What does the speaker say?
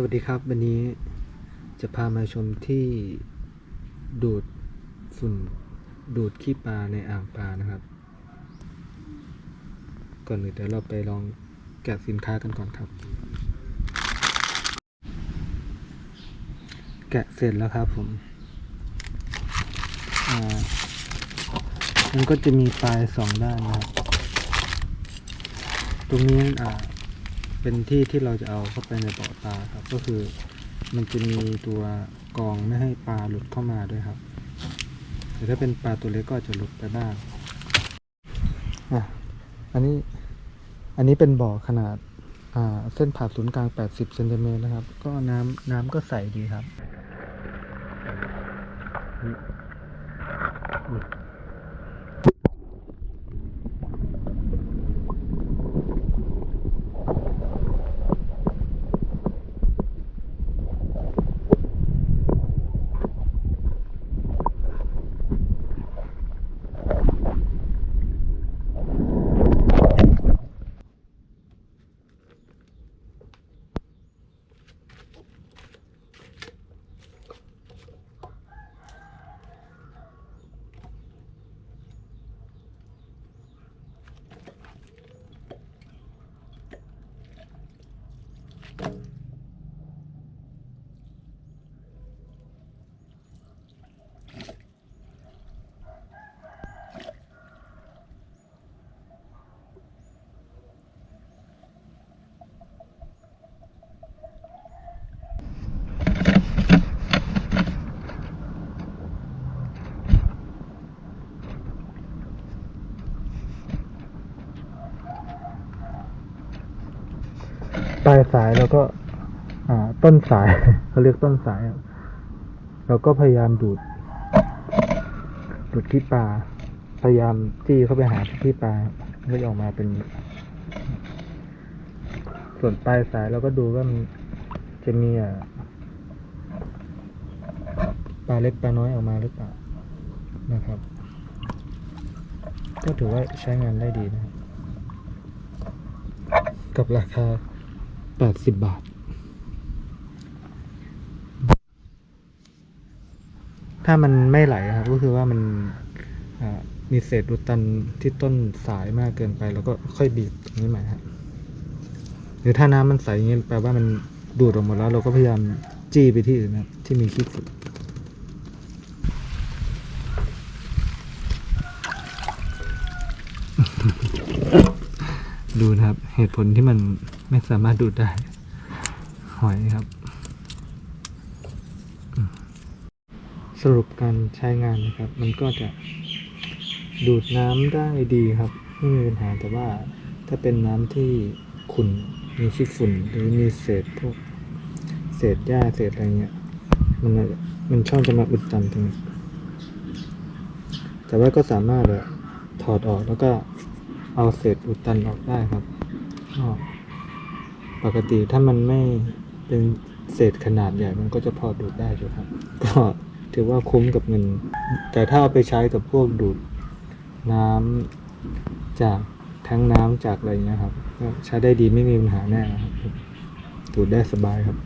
สวัสดีครับ วันนี้จะพามาชมที่ดูดฝุ่นดูดขี้ปลาในอ่างปลานะครับ ก่อนอื่นเดี๋ยวเราไปลองแกะสินค้ากันก่อนครับ แกะเสร็จแล้วครับผมอ่ามันก็จะมีปลายสองด้านนะครับ ตรงนี้อ่า เป็นที่ที่เราจะเอาเข้าไปในบ่อปลาครับ ก็คือมันจะมีตัวกรองไม่ให้ปลาหลุดเข้ามาด้วยครับแต่ถ้าเป็นปลาตัวเล็กก็จจะหลุดไปบ้างอะอันนี้อันนี้เป็นบ่อขนาดอ่าเส้นผ่าศูนย์กลาง 80เซนติเมตรนะครับ ก็น้ำน้ำก็ใสดีครับนี่นี่ ปลายสายแล้วก็อ่าต้นสายเขาเรียกต้นสาย เราก็พยายามดูด ดูดที่ปลา พยายามจี้เข้าไปหาที่ปลาก็จะออกมาเป็น ส่วนปลายสายเราก็ดูว่ามันจะมีปลาเล็กปลาน้อยออกมาหรือเปล่านะครับ ก็ถือว่าใช้งานได้ดีนะ กับราคา 80บาท ถ้ามันไม่ไหลครับ ก็คือว่ามันมีเศษอุดตันที่ต้นสายมากเกินไป แล้วก็ค่อยบีบตรงนี้ใหม่ครับหรือถ้าน้ำมันใสอย่างนี้แปลว่ามันดูดออกหมดแล้ว เราก็พยายามจี้ไปที่อื่นนะครับที่มีขี้ฝุ่นดูนะครับ เหตุผลที่มัน ไม่สามารถดูดได้ หอยครับ สรุปการใช้งานนะครับ มันก็จะดูดน้ำได้ดีครับ ไม่มีปัญหาแต่ว่าถ้าเป็นน้ำที่ขุ่นมีขี้ฝุ่นหรือมีเศษพวกเศษหญ้าเศษอะไรเงี้ยมันมันชอบจะมาอุดตันตรงนี้แต่ว่าก็สามารถแบบถอดออกแล้วก็เอาเศษอุดตันออกได้ครับ ปกติถ้ามันไม่เป็นเศษขนาดใหญ่มันก็จะพอดูดได้อยู่ครับ ก็ถือว่าคุ้มกับเงิน แต่ถ้าเอาไปใช้กับพวกดูดน้ำจากแทั้งน้ำจากอะไรเงี้ยครับ ก็ใช้ได้ดีไม่มีปัญหาแน่ครับดูดได้สบายครับ